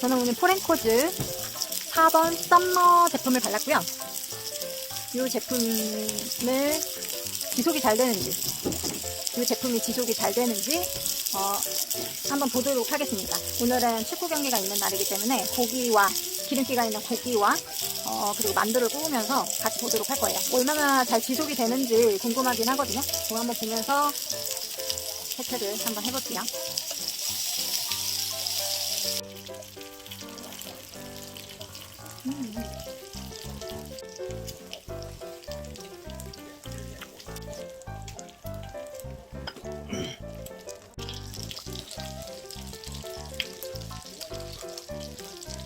저는 오늘 포렌코즈 4번 썸머 제품을 발랐고요. 이 제품을 지속이 잘 되는지, 이 제품이 지속이 잘 되는지 어, 한번 보도록 하겠습니다. 오늘은 축구 경기가 있는 날이기 때문에 고기와 기름기가 있는 고기와 어, 그리고 만두를 구우면서 같이 보도록 할 거예요. 얼마나 잘 지속이 되는지 궁금하긴 하거든요. 그거 한번 보면서 테스트를 한번 해볼게요.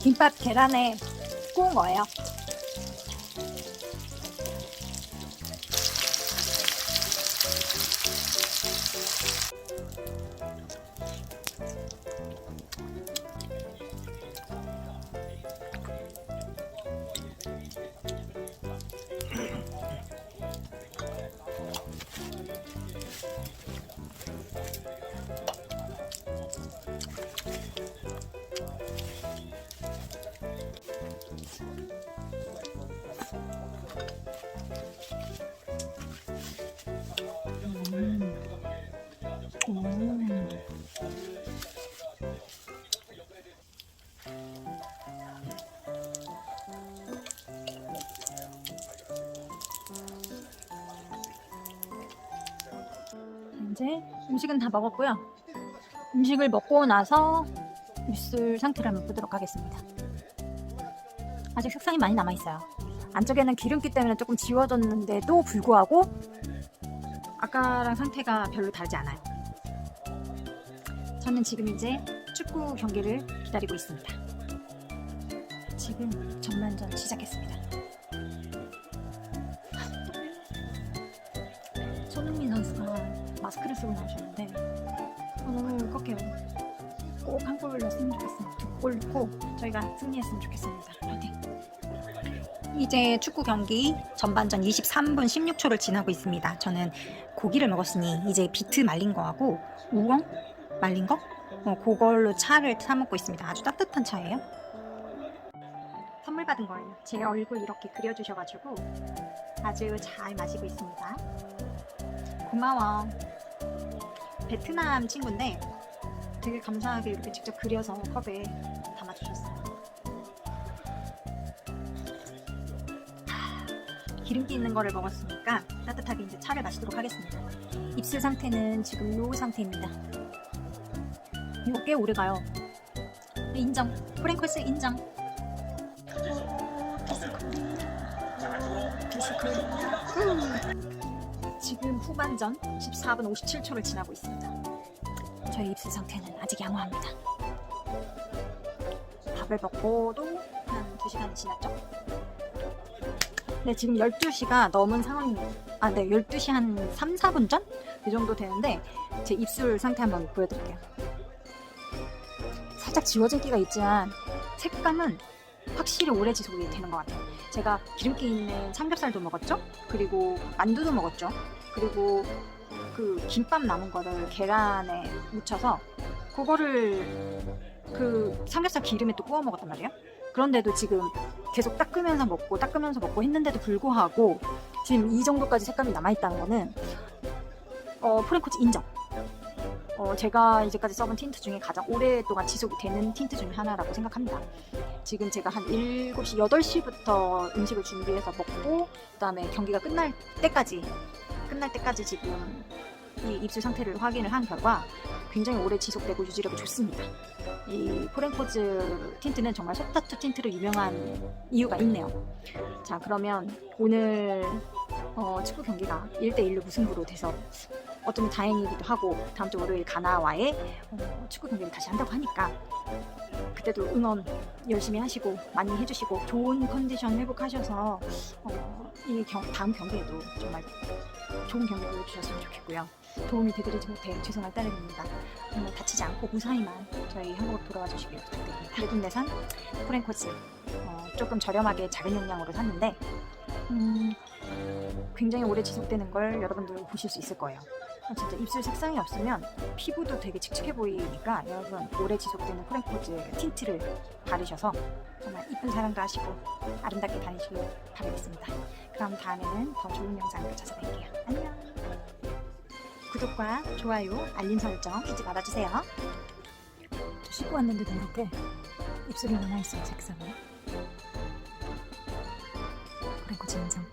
김밥 계란에 구운 거예요. 음. 이제 음식은 다 먹었고요. 음식을 먹고 나서 입술 상태를 한번 보도록 하겠습니다. 아직 색상이 많이 남아 있어요. 안쪽에는 기름기 때문에 조금 지워졌는데도 불구하고 아까랑 상태가 별로 다르지 않아요. 저는 지금 이제 축구 경기를 기다리고 있습니다. 지금 전반전 시작했습니다. 손흥민 선수가 마스크를 쓰고 나오셨는데 어, 너무 울컥해요. 꼭 한 골 넣었으면 좋겠습니다. 두골 넣고 저희가 승리했으면 좋겠습니다. 파이팅! 이제 축구 경기 전반전 23분 16초를 지나고 있습니다. 저는 고기를 먹었으니 이제 비트 말린 거하고 우엉 말린 거? 어, 그걸로 차를 사 먹고 있습니다. 아주 따뜻한 차예요. 선물 받은 거예요. 제 얼굴 이렇게 그려주셔가지고 아주 잘 마시고 있습니다. 고마워. 베트남 친구인데 되게 감사하게 이렇게 직접 그려서 컵에 담아주셨어요. 기름기 있는 거를 먹었으니까 따뜻하게 이제 차를 마시도록 하겠습니다. 입술 상태는 지금 요 상태입니다. 이거 꽤 오래 가요. 인정. 프랭클스 인정. 지금 후반전 14분 57초를 지나고 있습니다. 저희 입술 상태는 아직 양호합니다. 밥을 먹고도 한 2시간이 지났죠? 네, 지금 12시가 넘은 상황입니다. 아, 네, 12시 한 3, 4분 전? 이 정도 되는데, 제 입술 상태 한번 보여드릴게요. 살짝 지워진 기가 있지만, 색감은 확실히 오래 지속이 되는 것 같아요. 제가 기름기 있는 삼겹살도 먹었죠? 그리고 만두도 먹었죠? 그리고 그 김밥 남은 거를 계란에 묻혀서, 그거를 그 삼겹살 기름에 또 구워 먹었단 말이에요. 그런데도 지금 계속 닦으면서 먹고 닦으면서 먹고 했는데도 불구하고 지금 이 정도까지 색감이 남아있다는 거는 어, 프랭코치 인정. 어, 제가 이제까지 써본 틴트 중에 가장 오랫동안 지속이 되는 틴트 중에 하나라고 생각합니다. 지금 제가 한 7시, 8시부터 음식을 준비해서 먹고 그다음에 경기가 끝날 때까지 끝날 때까지 지금 이 입술 상태를 확인을 한 결과 굉장히 오래 지속되고 유지력이 좋습니다. 이 포렌코즈 틴트는 정말 속타투 틴트로 유명한 이유가 있네요. 자, 그러면 오늘 어, 축구 경기가 1대1로 무승부로 돼서 어쩌면 다행이기도 하고 다음 주 월요일 가나와의 어, 축구 경기를 다시 한다고 하니까 그때도 응원 열심히 하시고 많이 해주시고 좋은 컨디션 회복하셔서 어, 이 경, 다음 경기에도 정말 좋은 경기 보여주셨으면 좋겠고요. 도움이 되드리지 못해 죄송할 따름입니다. 오늘 다치지 않고 무사히만 저희 한국으로 돌아와 주시길 부탁드립니다. 그래도 내산 프랭코즈 어, 조금 저렴하게 작은 용량으로 샀는데 음, 굉장히 오래 지속되는 걸 여러분들 보실 수 있을 거예요. 아, 진짜 입술 색상이 없으면 피부도 되게 칙칙해 보이니까 여러분 오래 지속되는 프랭코즈 틴트를 바르셔서 정말 이쁜 사랑도 하시고 아름답게 다니시길 바라겠습니다. 그럼 다음에는 더 좋은 영상으로 찾아뵐게요. 안녕! 구독과 좋아요, 알림 설정 잊지 말아주세요. 씻고 왔는데도 이렇게 입술이 남아있어요, 색상이. 프랭코즈 인상.